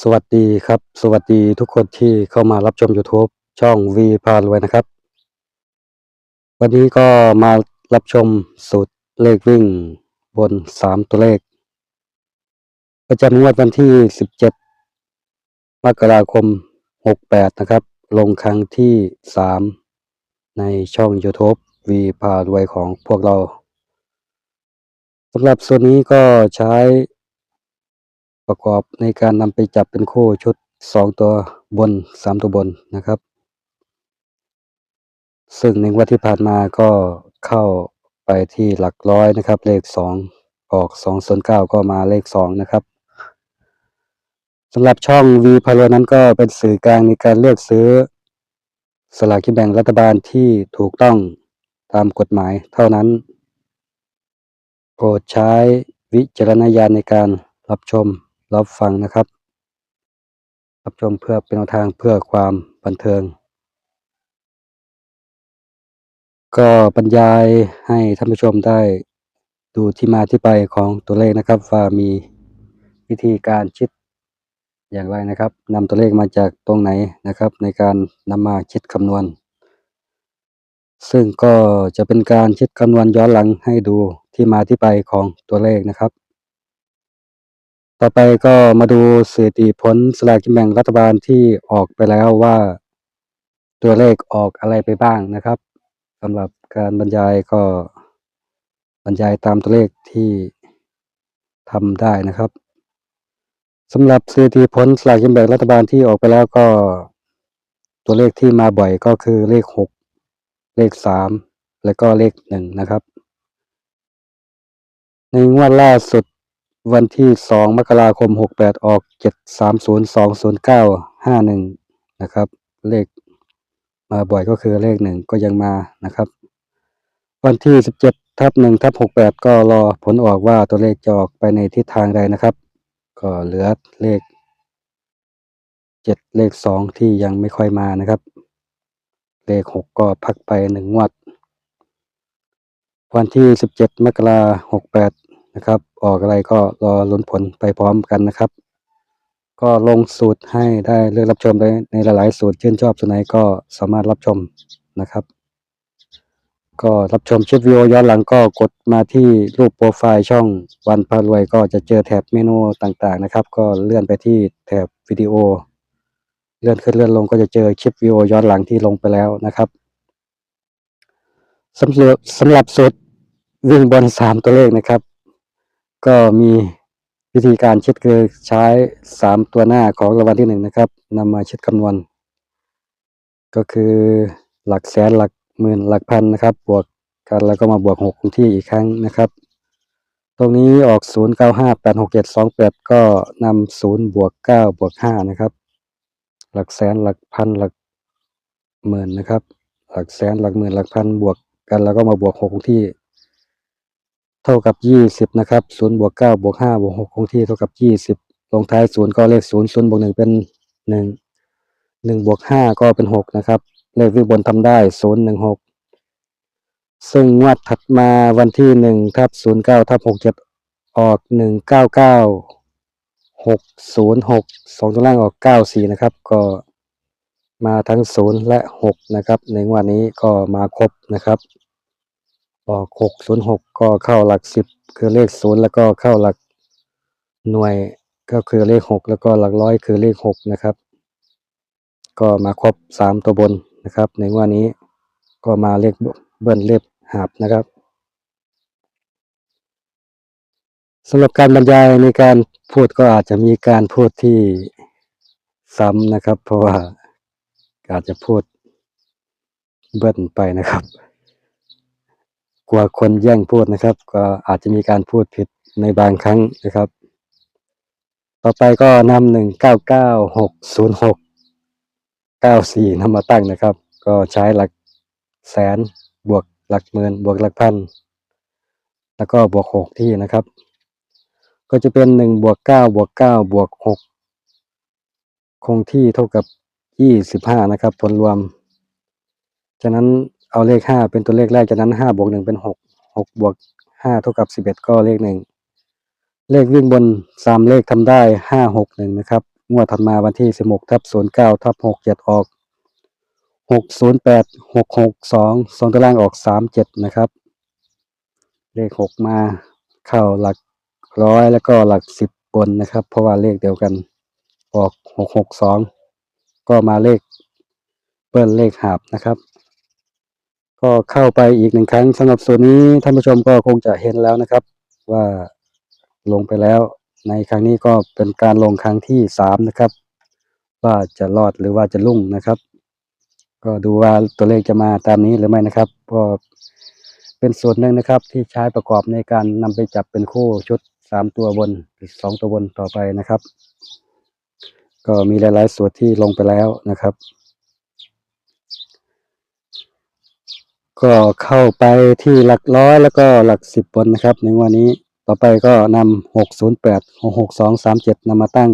สวัสดีครับ สวัสดีทุกคนที่เข้ามารับชม YouTube ช่อง V พารวยนะครับ วันนี้ก็มารับชมสูตรเลขวิ่งบนสามตัวเลข ประจำงวดวันที่ 17 มกราคม 68 นะครับ ลงครั้งที่ 3 ในช่อง YouTube V พารวยของพวกเราสำหรับส่วนนี้ก็ใช้ ประกอบในการนำไปจับเป็นโค่ชุด 2 ตัวบน 3 ตัวบนนะครับ ซึ่งในงวันที่ผ่านมาก็เข้าไปที่หลักร้อยนะครับ เลข 2 ออก2 0 9ก็มาเลข 2 นะครับสำหรับช่อง V พารนั้นก็เป็นสื่อกลางในการเลือกซื้อ สลากกินแบ่งรัฐบาลที่ถูกต้องตามกฎหมายเท่านั้น โปรดใช้วิจารณญาณในการรับชม รับฟังนะครับรับชมเพื่อเป็นแนวทางเพื่อความบันเทิง ก็บรรยายให้ท่านผู้ชมได้ดูที่มาที่ไปของตัวเลขนะครับ ว่ามีวิธีการคิดอย่างไรนะครับนำตัวเลขมาจากตรงไหนนะครับ ในการนำมาคิดคำนวณ ซึ่งก็จะเป็นการคิดคำนวณย้อนหลังให้ดูที่มาที่ไปของตัวเลขนะครับ ต่อไปก็มาดูสถิติผลสลากกินแบ่งรัฐบาลที่ออกไปแล้วว่าตัวเลขออกอะไรไปบ้างนะครับสำหรับการบรรยายก็บรรยายตามตัวเลขที่ทำได้นะครับสำหรับสถิติผลสลากกินแบ่งรัฐบาลที่ออกไปแล้วก็ ตัวเลขที่มาบ่อยก็คือเลขหกเลขสามแล้วก็เลขหนึ่งนะครับ ในงวดล่าสุด วันที่สองมกราคมหกแปดออกเจ็ดสามศูนย์สองศูนย์เก้าห้าหนึ่งนะครับ เลขมาบ่อยก็คือเลขหนึ่งก็ยังมานะครับ วันที่สิบเจ็ดทับหนึ่งทับหกแปดก็รอผลออกว่าตัวเลขจะออกไปในทิศทางใดนะครับ ก็เหลือเลขเจ็ดเลขสองที่ยังไม่ค่อยมานะครับ เลขหกก็พักไปหนึ่งงวด วันที่สิบเจ็ดมกราหกแปดนะครับ ออกอะไรก็รอลุ้นผลไปพร้อมกันนะครับ ก็ลงสูตรให้ได้เลือกรับชมได้ในหลายๆ สูตรชื่นชอบส่วนไหนก็สามารถรับชมนะครับ ก็รับชมคลิปวิดีโอย้อนหลังก็กดมาที่รูปโปรไฟล์ช่องวันพารวย ก็จะเจอแถบเมนูต่างๆนะครับ ก็เลื่อนไปที่แถบวิดีโอ เลื่อนขึ้นเลื่อนลงก็จะเจอคลิปวิดีโอย้อนหลังที่ลงไปแล้วนะครับสำหรับสำหรับสูตรวิ่งบนสามตัวเลขนะครับ ก็มีวิธีการคิดคือใช้สามตัวหน้าของรางวัลที่หนึ่งนะครับนำมาคิดคำนวณ ก็คือหลักแสนหลักหมื่นหลักพันนะครับ บวกกันแล้วก็มาบวกหกคงที่อีกครั้งนะครับ ตรงนี้ออกศูนย์เก้าห้าแปดหกเจ็ดสองแปดก็นำศูนย์บวกเก้าบวกห้านะครับ หลักแสนหลักพันหลักหมื่นนะครับ หลักแสนหลักหมื่นหลักพันบวกกันแล้วก็มาบวกหกคงที่ เท่ากับยี่สิบนะครับศูนย์บวกเก้าบวกห้าบวกหกคงที่เท่ากับยี่สิบลงท้ายศูนย์ก็เลขศูนย์ศูนย์บวกหนึ่งเป็นหนึ่งหนึ่งบวกห้าก็เป็นหกนะครับ เลขวิ่บนทำได้ศูนย์หนึ่งหกซึ่งงวดถัดมาวันที่หนึ่งทับศูนย์เก้าทับหกเจ็ดออกหนึ่งเก้าเก้าหกศูนย์หกสองตัวล่างออกเก้าสี่นะครับ ก็มาทั้งศูนย์และหกนะครับ ในงวดนี้ก็มาครบนะครับ ออกหกศูนย์หกก็เข้าหลักสิบคือเลขศูนย์แล้วก็เข้าหลักหน่วยก็คือเลขหกแล้วก็หลักร้อยคือเลขหกนะครับ ก็มาครบสามตัวบนนะครับ ในงวดนี้ก็มาเลขเบิ้ลเลขหาบนะครับสำหรับการบรรยายในการพูดก็อาจจะมีการพูดที่ซ้ำนะครับ เพราะว่าอาจจะพูดเบิ้ลไปนะครับ กลัวคนแย่งพูดนะครับ ก็อาจจะมีการพูดผิดในบางครั้งนะครับ ต่อไปก็นำหนึ่งเก้าเก้าหกศูนย์หกเก้าสี่นำมาตั้งนะครับ ก็ใช้หลักแสนบวกหลักหมื่นบวกหลักพันแล้วก็บวกหกที่นะครับ ก็จะเป็นหนึ่งบวกเก้าบวกเก้าบวกหกคงที่เท่ากับยี่สิบห้านะครับ ผลรวมจากนั้น เอาเลขห้าเป็นตัวเลขแรกจากนั้นห้าบวกหนึ่งเป็นหกหกบวกห้าเท่ากับสิบเอ็ดก็เลขหนึ่งเลขวิ่งบนสามเลขทำได้ห้าหกหนึ่งนะครับงวดถัดมาวันที่16ทับ09ทับ67ออก608 662สองตัวล่างออก37นะครับ เลข6มาเข้าหลักร้อยแล้วก็หลัก10บบนนะครับ เพราะว่าเลขเดียวกันออก662ก็มาเลขเบิ้ลเลขหาบนะครับ ก็เข้าไปอีกหนึ่งครั้งสำหรับส่วนนี้ท่านผู้ชมก็คงจะเห็นแล้วนะครับ ว่าลงไปแล้ว ในครั้งนี้ก็เป็นการลงครั้งที่สามนะครับ ว่าจะรอดหรือว่าจะลุ่งนะครับ ก็ดูว่าตัวเลขจะมาตามนี้หรือไม่นะครับก็เป็นส่วนหนึ่งนะครับ ที่ใช้ประกอบในการนำไปจับเป็นคู่ชุดสามตัวบนหรือสองตัวบนต่อไปนะครับ ก็มีหลาย ๆ ส่วนที่ลงไปแล้วนะครับ ก็เข้าไปที่หลักร้อยแล้วก็หลักสิบบนนะครับในวันนี้ต่อไปก็นำหกศูนย์แปดหกหกสองสามเจ็ดนำมาตั้ง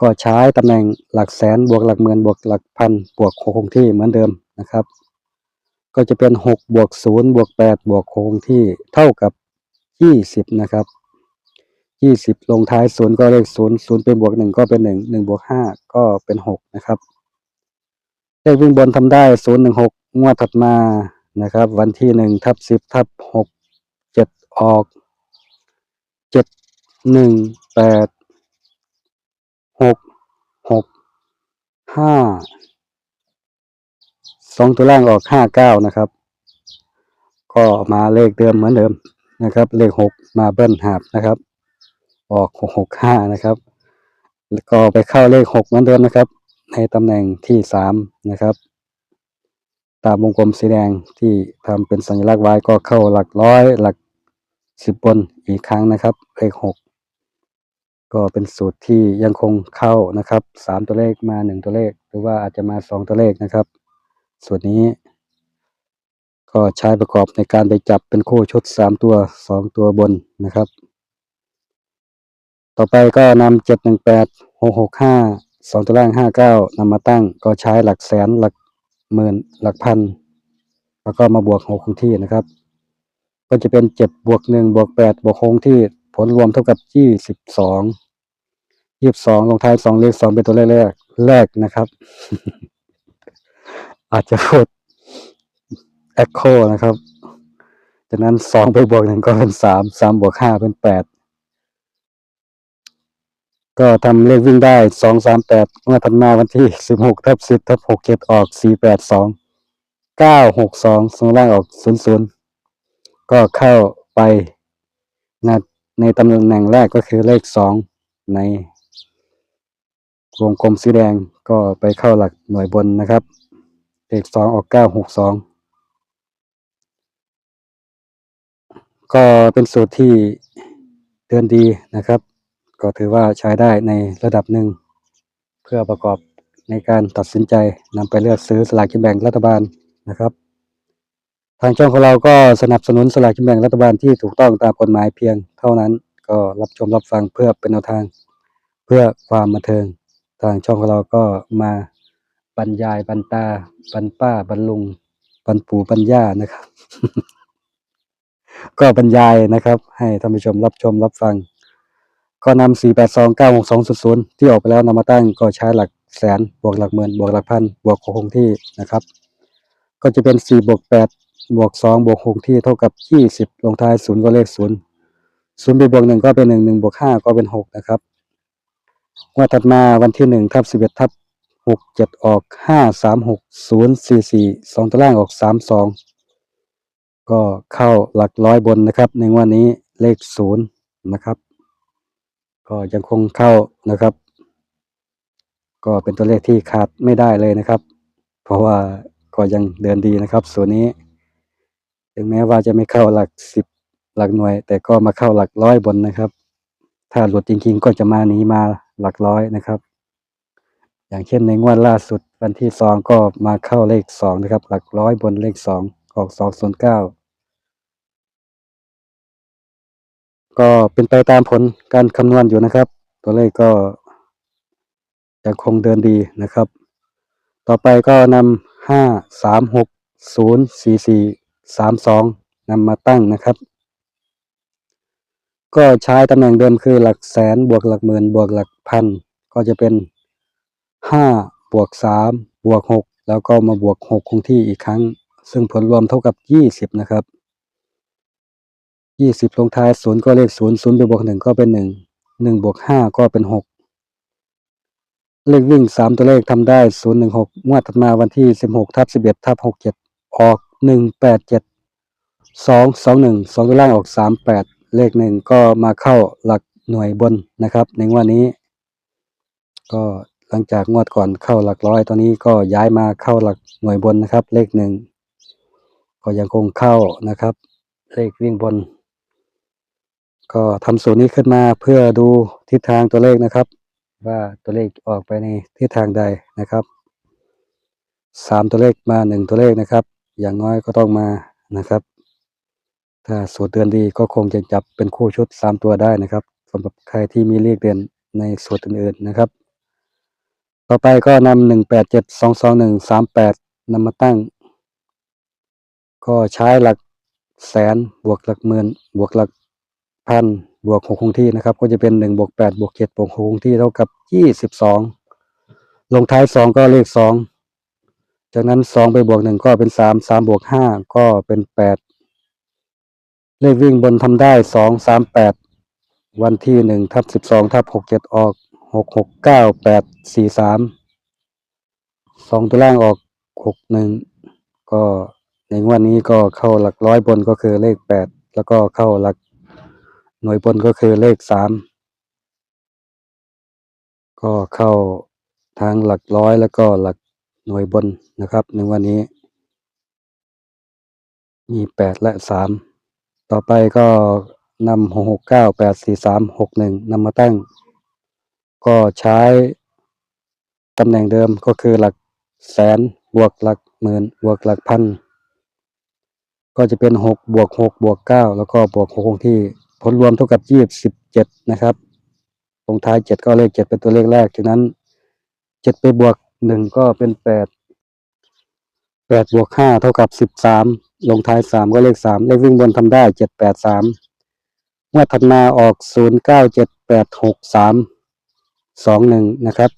ก็ใช้ตำแหน่งหลักแสนบวกหลักหมื่นบวกหลักพันบวกคงที่เหมือนเดิมนะครับ ก็จะเป็นหกบวกศูนย์บวกแปดบวกคงที่เท่ากับยี่สิบนะครับยี่สิบลงท้ายศูนย์ก็เลขศูนย์ศูนย์เป็นบวกหนึ่งก็เป็นหนึ่งหนึ่งบวกห้าก็เป็นหกนะครับเลขวิ่งบนทำได้ศูนย์หนึ่งหก งวดถัดมานะครับ วันที่หนึ่งทับสิบทับหกเจ็ดออกเจ็ดหนึ่งแปดหกหกห้าสองตัวล่างออกห้าเก้านะครับ ก็มาเลขเดิมเหมือนเดิมนะครับ เลขหกมาเบิ้ลหาบนะครับ ออกหกหกห้านะครับแล้วก็ไปเข้าเลขหกเหมือนเดิมนะครับ ในตำแหน่งที่สามนะครับ ตามวงกลมสีแดงที่ทำเป็นสัญลักษณ์ไว้ก็เข้าหลักร้อย หลักสิบบนอีกครั้งนะครับ เลขหกก็เป็นสูตรที่ยังคงเข้านะครับสามตัวเลขมาหนึ่งตัวเลข หรือว่าอาจจะมาสองตัวเลขนะครับ ส่วนนี้ ก็ใช้ประกอบในการไปจับเป็นคู่ชุดสามตัวสองตัวบนนะครับ ต่อไปก็นำเจ็ดหนึ่งแปดหกหกห้าสองตัวล่างห้าเก้านำมาตั้งก็ใช้หลักแสนหลัก หมื่นหลักพัน แล้วก็มาบวกหกคงที่นะครับ ก็จะเป็นเจ็ดบวกหนึ่งบวกแปดบวกคงที่ผลรวมเท่ากับยี่สิบสองยี่สิบสองลงท้ายสองเลขสองเป็นตัวเลขแรกแรกนะครับ อาจจะพูด echo นะครับจากนั้นสองไปบวกหนึ่งก็เป็นสามสามบวกห้าเป็นแปด ก็ทำเลขวิ่งได้สองสามแปดเมื่อถัดมาวันที่สิบหกทับสิบทับหกเจ็ดออกสี่แปดสองเก้าหกสองส่วนล่างออกศูนย์ศูนย์ก็เข้าไปในในตำแหน่งแรกก็คือเลขสองในวงกลมสีแดงก็ไปเข้าหลักหน่วยบนนะครับเลขสองออกเก้าหกสองก็เป็นสูตรที่เดินดีนะครับ ก็ถือว่าใช้ได้ในระดับหนึ่ง เพื่อประกอบในการตัดสินใจนำไปเลือกซื้อสลากกินแบ่งรัฐบาลนะครับ ทางช่องของเราก็สนับสนุนสลากกินแบ่งรัฐบาลที่ถูกต้องตามกฎหมายเพียงเท่านั้น ก็รับชมรับฟังเพื่อเป็นแนวทาง เพื่อความบันเทิง ทางช่องของเราก็มาบรรยายบรรตาบรรป้าบรรลุงบรรปู่บรรย่านะครับ ก็บรรยายนะครับ ให้ท่านผู้ชมรับชมรับฟัง ก็นำ4 8 2 9 6 2 0 0ที่ออกไปแล้วนำมาตั้งก็ใช้หลักแสนบวกหลักหมื่นบวกหลักพันบวกคงที่นะครับ ก็จะเป็น4บวก8บวก2บวกคงที่เท่ากับ20ลงท้าย0ก็เลข0 0ไปบวก1ก็เป็น1 1บวก5ก็เป็น6นะครับงวดถัดมาวันที่1ทับ11ทับ6 7ออก5 3 6 0 4 4 2ตัวล่างออก3 2ก็เข้าหลักร้อยบนนะครับ ในวันนี้เลขศูนย์นะครับ ก็ยังคงเข้านะครับ ก็เป็นตัวเลขที่ขาดไม่ได้เลยนะครับ เพราะว่าก็ยังเดินดีนะครับ ส่วนนี้ ถึงแม้ว่าจะไม่เข้าหลักสิบหลักหน่วย แต่ก็มาเข้าหลักร้อยบนนะครับ ถ้าหลุดจริงๆ ก็จะมาหนีมาหลักร้อยนะครับ อย่างเช่นในงวดล่าสุดวันที่สองก็มาเข้าเลขสองนะครับ หลักร้อยบนเลขสองออกสองศูนเก้า ก็เป็นไปตามผลการคำนวณอยู่นะครับ ตัวเลขก็ยังคงเดินดีนะครับ ต่อไปก็นำห้าสามหกศูนย์สี่สี่สามสองนำมาตั้งนะครับ ก็ใช้ตำแหน่งเดิมคือหลักแสนบวกหลักหมื่นบวกหลักพันก็จะเป็นห้าบวกสามบวกหกแล้วก็มาบวกหกคงที่อีกครั้ง ซึ่งผลรวมเท่ากับยี่สิบนะครับ ยี่สิบลงท้ายศูนย์ก็เลขศูนย์ศูนย์ไปบวกหนึ่งก็เป็นหนึ่งหนึ่งบวกห้าก็เป็นหกเลขวิ่งสามตัวเลขทำได้ศูนย์หนึ่งหกงวดถัดมาวันที่สิบหกทับสิบเอ็ดทับหกเจ็ดออกหนึ่งแปดเจ็ดสองสองหนึ่งสองตัวล่างออกสามแปดเลขหนึ่งก็มาเข้าหลักหน่วยบนนะครับ ในงวดนี้ ก็หลังจากงวดก่อนเข้าหลักร้อยตอนนี้ก็ย้ายมาเข้าหลักหน่วยบนนะครับ เลขหนึ่งก็ยังคงเข้านะครับ เลขวิ่งบน ก็ทำสูตรนี้ขึ้นมาเพื่อดูทิศทางตัวเลขนะครับ ว่าตัวเลขออกไปในทิศทางใดนะครับสามตัวเลขมาหนึ่งตัวเลขนะครับ อย่างน้อยก็ต้องมานะครับ ถ้าสูตรเดือนดีก็คงจะจับเป็นคู่ชุดสามตัวได้นะครับสำหรับใครที่มีเลขเด่นในสูตรอื่นๆนะครับ ต่อไปก็นำหนึ่งแปดเจ็ดสองสองหนึ่งสามแปดนำมาตั้ง ก็ใช้หลักแสนบวกหลักหมื่นบวกหลัก พันบวกหกคงที่นะครับ ก็จะเป็นหนึ่งบวกแปดบวกเจ็ดบวกหกคงที่เท่ากับยี่สิบสองลงท้ายสองก็เลขสองจากนั้นสองไปบวกหนึ่งก็เป็นสามสามบวกห้าก็เป็นแปดเลขวิ่งบนทำได้สองสามแปดวันที่หนึ่งทับสิบสองทับหกเจ็ดออกหกหกเก้าแปดสี่สามสองตัวล่างออกหกหนึ่งก็ในงวดนี้ก็เข้าหลักร้อยบนก็คือเลขแปดแล้วก็เข้าหลัก หน่วยบนก็คือเลขสามก็เข้าทางหลักร้อยแล้วก็หลักหน่วยบนนะครับในวันนี้ มีแปดและสามต่อไปก็นำหกหกเก้าแปดสี่สามหกหนึ่งนำมาตั้ง ก็ใช้ตำแหน่งเดิมก็คือหลักแสนบวกหลักหมื่นบวกหลักพัน ก็จะเป็นหกบวกหกบวกเก้าแล้วก็บวกหกคงที่ ผลรวมเท่ากับยี่สิบเจ็ดนะครับลงท้ายเจ็ดก็เลขเจ็ดเป็นตัวเลขแรกจากนั้นเจ็ดไปบวกหนึ่งก็เป็นแปดแปดบวกห้าเท่ากับสิบสามลงท้ายสามก็เลขสามเลขวิ่งบนทำได้เจ็ดแปดสามเมื่อถัดมาออกศูนย์เก้าเจ็ดแปดหกสามสองหนึ่งนะครับ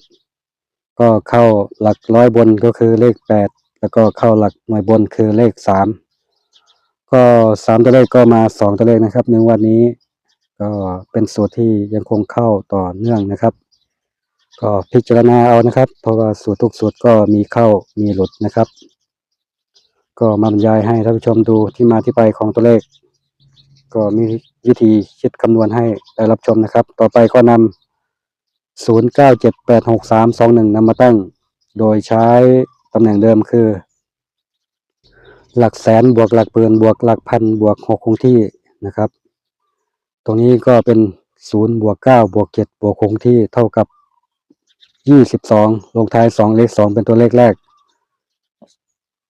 ก็เข้าหลักร้อยบนก็คือเลขแปดแล้วก็เข้าหลักหน่วยบนคือเลขสาม ก็สามตัวเลขก็มาสองตัวเลขนะครับในวันนี้ ก็เป็นสูตรที่ยังคงเข้าต่อเนื่องนะครับ ก็พิจารณาเอานะครับ เพราะว่าสูตรทุกสูตรก็มีเข้ามีหลุดนะครับ ก็มาบรรยายให้ท่านผู้ชมดูที่มาที่ไปของตัวเลข ก็มีวิธีคิดคำนวณให้ได้รับชมนะครับ ต่อไปก็นำศูนย์เก้าเจ็ดแปดหกสามสองหนึ่งนำมาตั้ง โดยใช้ตำแหน่งเดิมคือ หลักแสนบวกหลักหมื่นบวกหลักพันบวกหกคงที่นะครับ ตรงนี้ก็เป็นศูนย์บวกเก้าบวกเจ็ดบวกคงที่เท่ากับยี่สิบสองลงท้ายสองเลขสองเป็นตัวเลขแรก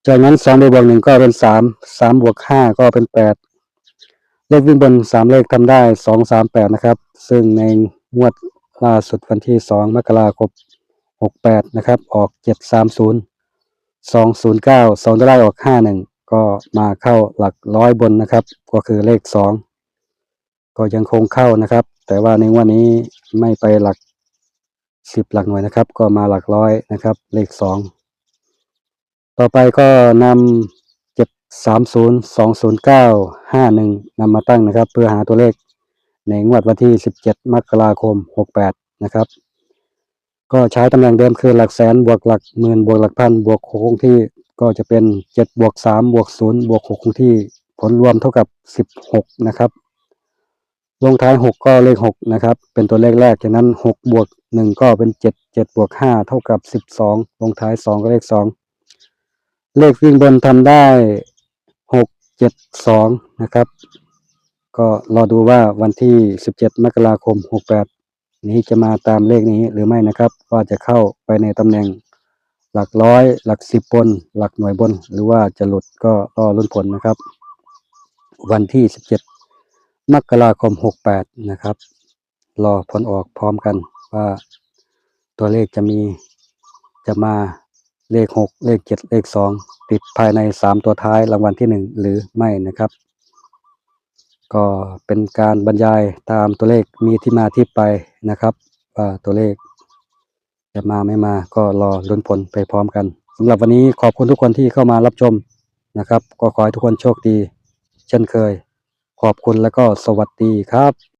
จากนั้นสองไปบวกหนึ่งก็เป็นสามสามบวกห้าก็เป็นแปดเลขวิ่งบนสามเลขทำได้สองสามแปดนะครับ ซึ่งในงวดล่าสุดวันที่สองมกราคมหกแปดนะครับ ออกเจ็ดสามศูนย์สองศูนย์เก้าสองตัวได้ออกห้าหนึ่ง ก็มาเข้าหลักร้อยบนนะครับ ก็คือเลขสองก็ยังคงเข้านะครับ แต่ว่าในงวันนี้ไม่ไปหลักสิบหลักหน่วยนะครับ ก็มาหลักร้อยนะครับ เลขสองต่อไปก็นำเจ็ดสามศูนย์สองศูนย์เก้าห้าหนึ่งนำมาตั้งนะครับ เพื่อหาตัวเลขในงวดวันที่สิบเจ็ดมกราคมหกแปดนะครับ ก็ใช้ตำแหน่งเดิมคือหลักแสนบวกหลักหมื่นบวกหลักพันบวกหกคงที่ ก็จะเป็นเจ็ดบวกสามบวกศูนย์บวกหกคงที่ผลรวมเท่ากับสิบหกนะครับลงท้ายหกก็เลขหกนะครับ เป็นตัวเลขแรกจากนั้นหกบวกหนึ่งก็เป็นเจ็ดเจ็ดบวกห้าเท่ากับสิบสองลงท้ายสองก็เลขสองเลขวิ่งบนทำได้หกเจ็ดสองนะครับ ก็รอดูว่าวันที่สิบเจ็ดมกราคมหกแปดนี้จะมาตามเลขนี้หรือไม่นะครับ ว่าจะเข้าไปในตำแหน่ง หลักร้อย หลักสิบบน หลักหน่วยบน หรือว่าจะหลุดก็รอลุ้นผลนะครับ วันที่สิบเจ็ดมกราคมหกแปดนะครับ รอผลออกพร้อมกันว่าตัวเลขจะมีจะมาเลขหกเลขเจ็ดเลขสองติดภายในสามตัวท้ายรางวัลที่หนึ่งหรือไม่นะครับ ก็เป็นการบรรยายตามตัวเลขมีที่มาที่ไปนะครับว่าตัวเลข จะมาไม่มาก็รอลุ้นผลไปพร้อมกันสำหรับวันนี้ขอบคุณทุกคนที่เข้ามารับชมนะครับ ก็ขอให้ทุกคนโชคดี เช่นเคย ขอบคุณแล้วก็สวัสดีครับ